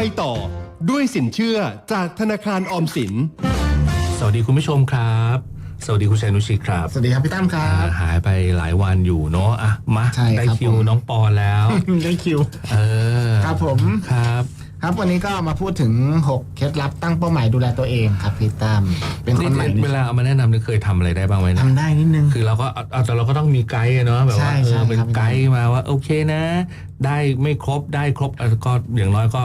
ไปต่อ ด้วยสินเชื่อจากธนาคารออมสิน สวัสดีคุณผู้ชมครับ สวัสดีคุณชัยนุชิตครับสวัสดีครับพี่ตั้มครับอ่าหายไปหลายวันอยู่เนาะอะมาใช่ครับได้คิวผม น้องปอนแล้ว ได้คิว เออครับผม ครับ ครับวันนี้ก็มาพูดถึง 6 เคล็ดลับตั้งเป้าหมายดูแลตัวเองครับพี่ตั้มเป็นคนใหม่เวลาเอามาแนะนำเนี่ยเคยทำอะไรได้บ้างไหมนะทำได้นิดนึง คือเราก็เอาเอาแต่เราก็ต้องมีไกด์อะเนาะแบบว่าใช่เอใช่อเป็นครับ ไกด์มาว่าโอเคนะ ได้ไม่ครบได้ครบเออก็อย่างน้อยก็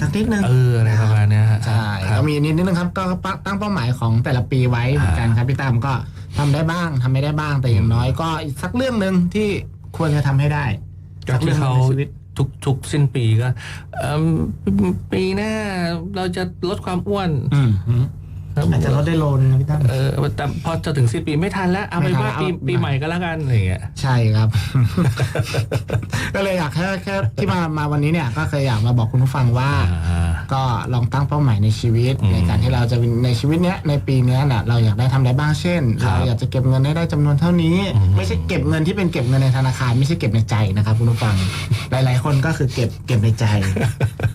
สักนิดนึงเอออะไรประมาณเนี้ยฮะใช่ครับก็มีนิดนึงครับก็ตั้งเป้าหมายของแต่ละปีไว้เหมือนกันครับพี่ตั้มก็ทำได้บ้างทำไม่ได้บ้างแต่อย่างน้อยก็อีกสักเรื่องหนึ่งที่ควรจะทำให้ได้ก็สักที่เรื่องหนึ่เขางในชีวิตทุกทุกสิ้นปีก็เอิ่มปีหน้าเราจะลดความอ้วน อืมอาจจะลดได้โลนึงนะพี่ตั้ม เออแต่พอจะถึงสิ้นปีไม่ทันแล้วเอาไม่เป็นทันว่าแล้วปีเอา ปีใหม่ก็แล้วกันอะไรอย่างเงี้ย ใช่ครับ ก็เลยอยากแค่แค่ที่มามาวันนี้เนี่ย ก็เคยอยากมาบอกคุณผู้ฟังว่าอ่า ก็ลองตั้งเป้าหมายในชีวิต อืมในการที่เราจะในชีวิตเนี้ยในปีเนี้ยน่ะเราอยากได้ทำอะไรบ้างเช่นครับเราอยากจะเก็บเงินให้ได้จำนวนเท่านี้ อืม ไม่ใช่เก็บเงินที่เป็นเก็บเงินในธนาคาร ไม่ใช่เก็บในใจนะครับคุณผู้ฟัง หลาย ๆ คนก็คือเก็บเก็บในใจ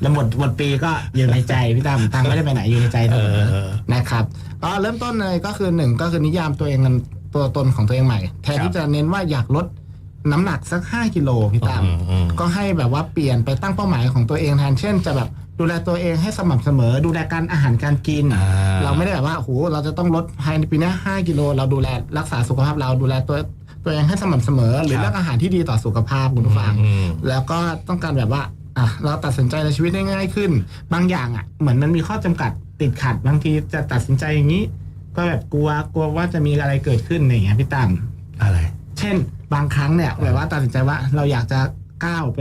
แล้วหมดหมดปีก็อยู่ในใจพี่ตั้มตังค์ไม่ได้ไปไหนอยู่ในใจเสมอเออ นะครับก็เริ่มต้นเลยก็คือหนึ่งก็คือนิยามตัวเองกันตัวตนของตัวเองใหม่ แทนครับที่จะเน้นว่าอยากลดน้ำหนักสัก 5กิโลพี่ตั้มอืมอืมก็ให้แบบว่าเปลี่ยนไปตั้งเป้าหมายของตัวเองแทนเช่น จะแบบดูแลตัวเองให้สม่ำเสมอ ดูแลการอาหารการกินอ่าเราไม่ได้แบบว่าโอ้โหเราจะต้องลดภายในปีหนี้า5กิโล เราดูแลรักษาสุขภาพเราดูแลตัวตัวเองให้สม่ำเสมอ หรือครับเลือกอาหารที่ดีต่อสุขภาพคุณผู้ฟังอืมแล้วก็ต้องการแบบว่า อะเราตัดสินใจในชีวิตได้ง่ายขึ้น บางอย่างอะ เหมือนมันมีข้อจำกัดติดขัดบางทีจะตัดสินใจอย่างนี้ ก็แบบกลัวกลัวว่าจะมีอะไรเกิดขึ้นอย่างเงี้ยพี่ตั้มอะไร เช่น บางครั้งเนี่ยแบบว่าตัดสินใจว่าเราอยากจะก้าวไป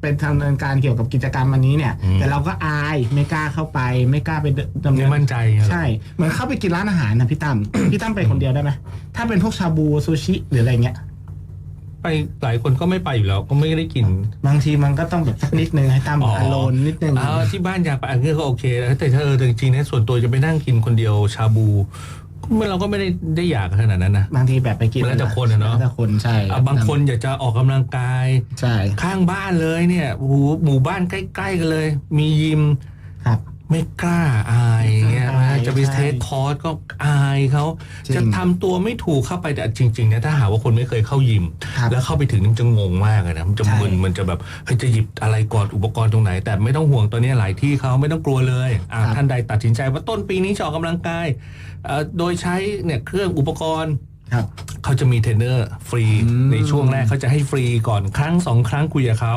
เป็นทำเนินการเกี่ยวกับกิจกรรมอันนี้เนี่ย อืม แต่เราก็อายไม่กล้าเข้าไป ไม่กล้าไปดำเนิไม่น มั่นใจเหรอ ใช่ เหมือนเข้าไปกินร้านอาหารนะพี่ตั้ม พี่ตั้มไปคนเดียวได้ไหมถ้าเป็นพวกชาบูซูชิหรืออะไรเงี้ย ไปหลายคนก็ไม่ไปอยู่แล้ว ก็ไม่ได้กิน บางทีมันก็ต้องแบบสักนิดนึงให้ตั้มอ๋ออโลนนิดนึง เอาที่บ้านอยากไปอันนี้ก็โอเคนะแต่ถ้าเออจริงๆนะส่วนตัวจะไปนั่งกินคนเดียวชาบูก็เราก็ไม่ได้ได้อยากขนาดนั้นนะ บางทีแบบไปกินแล้วแต่คนอะเนาะแล้วแต่คนใช่อะบางคนอยากจะออกกำลังกาย ใช่ ข้างบ้านเลยเนี่ยโอ้โหหมู่บ้านใกล้ ๆ กันเลย มียิม ครับ ไม่กล้าอายเงี้ยไม่กล้านะจะไปใช่เทสคอร์สก็อายเขาจริงจะทำตัวไม่ถูกเข้าไปแต่จริงๆเนี่ยถ้าหาว่าคนไม่เคยเข้ายิมครับแล้วเข้าไปถึงนี่มันจะงงมากเลยนะมันจะใช่มึนมันจะแบบเฮ้ยจะหยิบอะไรก่อนอุปกรณ์ตรงไหน แต่ไม่ต้องห่วงตัวเนี้ยหลายที่เขาไม่ต้องกลัวเลยอะครับท่านใดตัดสินใจว่าต้นปีนี้จะออกกำลังกายเอ่อโดยใช้เนี่ยเครื่องอุปกรณ์ครับเขาจะมีเทรนเนอร์ฟรีอืมในช่วงแรกเขาจะให้ฟรีก่อนครั้งสองครั้งคุยกับเขา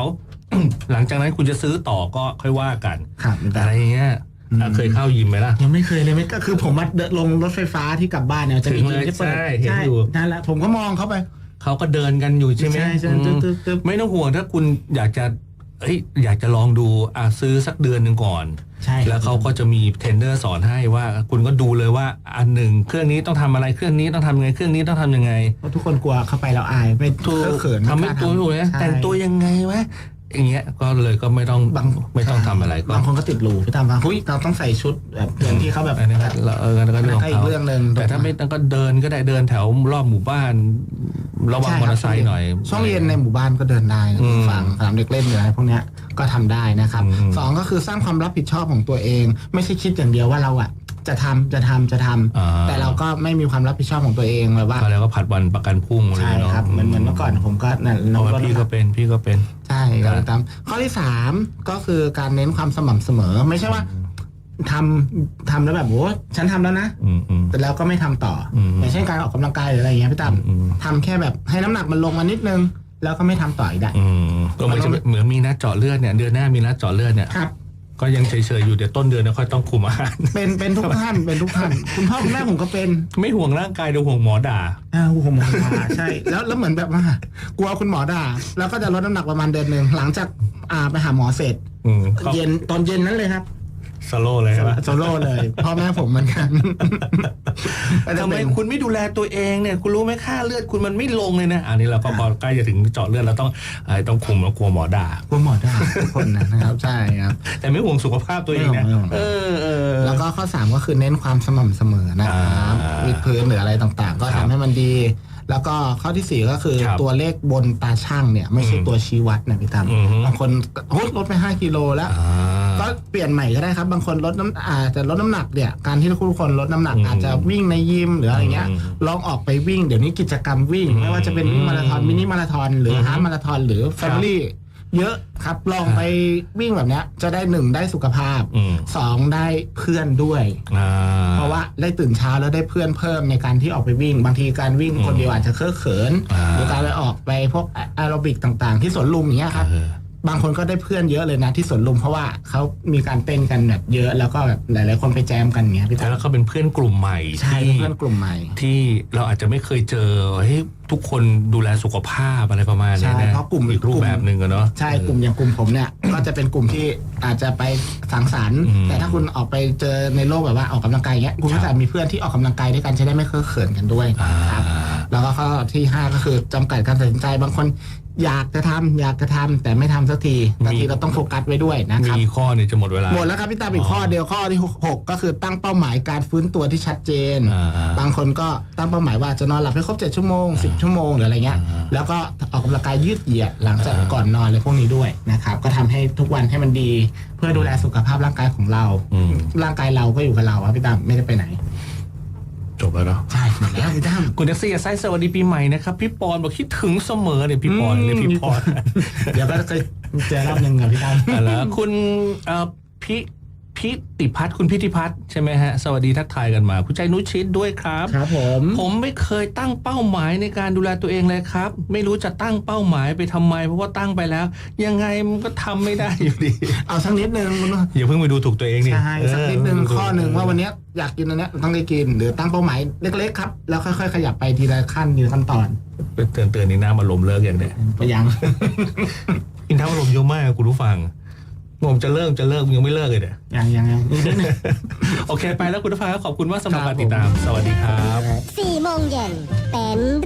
หลังจากนั้นคุณจะซื้อต่อก็ค่อยว่ากันครับพี่ตั้อะไรมอย่างเงี้ยอะเคยเข้ายิมไหมล่ะ ยังไม่เคยเลยไม่ก็คือผมมาเดินลงรถไฟฟ้าที่กลับบ้านเนี่ยจะมีถึงเลยที่เปิดใช่เห็นอยู่นั่นแหละผมก็มองเข้าไปเขาก็เดินกันอยู่ใช่ไหมใช่ใช่อืมตึ๊บตึ๊บตึ๊บไม่ต้องห่วงถ้าคุณอยากจะเอ้ยอยากจะลองดูอะซื้อสักเดือนหนึ่งก่อนใช่แล้วเขาก็จะมีเทรนเนอร์สอนให้ว่า คุณก็ดูเลยว่าอันหนึ่งเครื่องนี้ต้องทำอะไรเครื่องนี้ต้องทำยังไงเครื่องนี้ต้องทำยังไงเพราะทุกคนกลัวเข้าไปแล้วอายไม่ถูกเขินทำให้กล้าตัวถูกนะใช่แต่งตัวยังไงวะ อย่างเงี้ยก็เลยก็ไม่ต้องบางไม่ต้องทำอะไรก็บางคนก็ติดหรูพี่ตามบางหุ้ยเราต้องใส่ชุดแบบอย่างที่เขาแบบอันนี้ก็เออก็เรื่องของก็อีกเขาเรื่องหนึ่งแต่ถ้าไม่ต้องก็เดินก็ได้เดินแถวรอบหมู่บ้าน ระวังใช่มอเตอร์ไซค์หน่อย ช่วงเรียนในหมู่บ้านก็เดินได้นะอืมฝั่งสนามเด็กเล่นหรืออะไรพวกเนี้ยก็ทำได้นะครับอืม สองก็คือสร้างความรับผิดชอบของตัวเอง ไม่ใช่คิดอย่างเดียวว่าเราอะ จะทำจะทำจะทำอ่าแต่เราก็ไม่มีความรับผิดชอบของตัวเองแบบว่าก็แล้วก็ผัดวันประกันพรุ่งเลยใช่เนาะครับเหมือนเหมือนเมื่อก่อนผมก็นั่นเพราะว่าลดพี่น้ำหก็นักเป็นพี่ก็เป็นใช่ครับตามข้อที่สามก็คือการเน้นความสม่ำเสมอ ไม่ใช่ว่าทำทำแล้วแบบโอ้ฉันทำแล้วนะอืมอืมแต่แล้วก็ไม่ทำต่ออมอย่างเช่นการออกกำลังกายหรืออะไรอย่างเงี้ยพี่ตั้มอืมทำแค่แบบให้น้ำหนักมันลงมานิดนึง แล้วก็ไม่ทำต่ออีกได้อืมก็เหมือนจะเหมือนมีนัดเจาะเลือดเนี่ยเดือนหน้ามีนัดเจาะเลือดเนี่ยครับ ก็ยังเฉยๆอยู่เดี๋ยวต้นเดือนเนี่ยค่อยต้องคุมอาหาร เป็นเป็นทุกท่านเป็นทุกท่าน คุณพ่อคุณแม่ผมก็เป็นไม่ห่วงร่างกายเดี๋ยวห่วงหมอด่าอ่าผมหมอด่าใช่แล้วแล้วเหมือนแบบว่ากลัวคุณหมอด่า แล้วก็จะลดน้ำหนักประมาณเดือนหนึ่งหลังจากอ่าไปหาหมอเสร็จอืมก็ เย็นตอนเย็นนั้นเลยครับ สโลว์เลยใช่ปะโซโล่เลยพ่อแม่ผมเหมือนกันก็จะทำไมเป็นคุณไม่ดูแลตัวเองเนี่ย คุณรู้ไหมค่าเลือดคุณมันไม่ลงเลยนะ อันนี้เราก็พอใกล้จะถึงเจาะเลือดเราต้องเอ่อต้องคุมแล้วกลัวหมอด่ากลัวหมอด่าทุกคนนะครับใช่ครับ แต่ไม่ห่วงสุขภาพตัวเองนะไม่ห่วงไม่ห่วงเออเออแล้วก็ข้อ 3 ก็คือเน้นความสม่ำเสมอนะครับอ่าวิดพื้นหรืออะไรต่างๆ ก็ครัทำบให้มันดี แล้วก็ข้อที่สี่ก็คือครับตัวเลขบนตาช่างเนี่ย ไม่ใช่อืมตัวชี้วัดนะพี่ตั้มอือฮึ บางคนโอ้ลดไปห้ากิโลแล้ว อ่า ก็เปลี่ยนใหม่ก็ได้ครับ บางคนลดน้ำอาจจะลดน้ำหนักเนี่ยการที่ทุกคนลดน้ำหนักอืมอาจจะวิ่งในยิมหรืออะไรเงี้ยอืมลองออกไปวิ่งเดี๋ยวนี้กิจกรรมวิ่ง อืมไม่ว่าจะเป็นวิ่งมาราธอนมินิมาราธอนหรืออืมฮาล์ฟมาราธอนหรือแฟมิลี่ เยอะครับลองไปวิ่งแบบเนี้ย จะได้หนึ่งได้สุขภาพอืม สองได้เพื่อนด้วย อ่า เพราะว่าได้ตื่นเช้าแล้วได้เพื่อนเพิ่มในการที่ออกไปวิ่ง บางทีการวิ่งคนเดียวอาจจะเคอะเขินอ่า หรือการไปออกไปพวกแอโรบิกต่างๆ ที่สวนลุมอย่างเงี้ยครับ เออ บางคนก็ได้เพื่อนเยอะเลยนะที่สวนลุมเพราะว่าเขามีการเต้นกันแบบเยอะแล้วก็แบบหลาย ๆ คนไปแจมกันอย่างเงี้ยพี่ตั้แล้วมก็เป็นเพื่อนกลุ่มใหม่ใช่ที่เพื่อนกลุ่มใหม่ ที่เราอาจจะไม่เคยเจอเฮ้ยทุกคนดูแลสุขภาพอะไรประมาณนี้ใช่นะเพราะกลุ่มอีกรูปแบบหนึ่งอะเนาะใช่กลุ่มอย่างกลุ่มผมเนี่ยก็จะเป็นกลุ่มที่อาจจะไปสังสรรค์อืมแต่ถ้าคุณออกไปเจอในโลกแบบว่าออกกำลังกายเงี้ยคุณครัก็บจะมีเพื่อนที่ออกกำลังกายด้วยกันจะได้ไม่เคอะเขินกันด้วยอ่าครับแล้วก็ข้อที่ห้าก็คือจำกัดการตัดสินใจบางคน อยากจะทำอยากจะทำแต่ไม่ทำสักทีบางทีเราต้องโฟกัสไว้ด้วยนะครับ มีข้อเนี่ยจะหมดเวลา หมดแล้วครับพี่ตามอีกข้อเดียวข้อที่หกก็คือตั้งเป้าหมายการฟื้นตัวที่ชัดเจน อ่าบางคนก็ตั้งเป้าหมายว่าจะนอนหลับให้ครบเจ็ดชั่วโมงสิบชั่วโมงหรืออะไรเงี้ยอ่าแล้วก็ออกกำลังกายยืดเหยียดหลังจากอ่าก่อนนอนเลยพวกนี้ด้วยนะครับก็ทำให้ทุกวันให้มันดี เพื่อดูแลสุขภาพร่างกายของเรา อืม ร่างกายเราก็อยู่กับเราครับพี่ตามไม่ได้ไปไหน จบแล้วเนาะใช่หมดแล้วพี่ตามคุณแท็กซี่ไซส์สวัสดีปีใหม่นะครับพี่ปอนบอกคิดถึงเสมอเนี่ยพี่ปอนอืมเรียกพี่ปอนเดี๋ยวก็เคยเจอรอบหนึ่งกับพี่ตามอะไรอคุณเอ่อพิ พิติพัฒน์คุณพิธิพัฒน์ใช่ไหมฮะ สวัสดีทักทายกันมา คุณใจนุชิตด้วยครับ ครับผม ผมไม่เคยตั้งเป้าหมายในการดูแลตัวเองเลยครับ ไม่รู้จะตั้งเป้าหมายไปทำไม เพราะว่าตั้งไปแล้ว ยังไงมันก็ทำไม่ได้อยู่ดี เอาสักนิดนึงคุณอย่าเพิ่งไปดูถูกตัวเองนี่ใช่สักนิดนึงเข้อหนึ่งว่าวันเนี้ยอยากกินอันเนี้ยต้องได้กิน หรือตั้งเป้าหมายเล็กๆครับ แล้วค่อยๆขยับไปทีละขั้นทีละขั้นตอนเตือนเตือนนี่น้ำอารมณ์เลิกอย่างเนี้ยไปยังกินน้ำอารมณ์เยอะมากคุณผู้ฟัง ผมจะเลิกจะเลิกยังไม่เลิกเลยเนี่ยยังยังยังนิดนึงโอเค ไปแล้วคุณผู้ฟังครับขอบคุณมากสำหรับครับการติดตาม สวัสดีครับ4โมงเย็นเป็น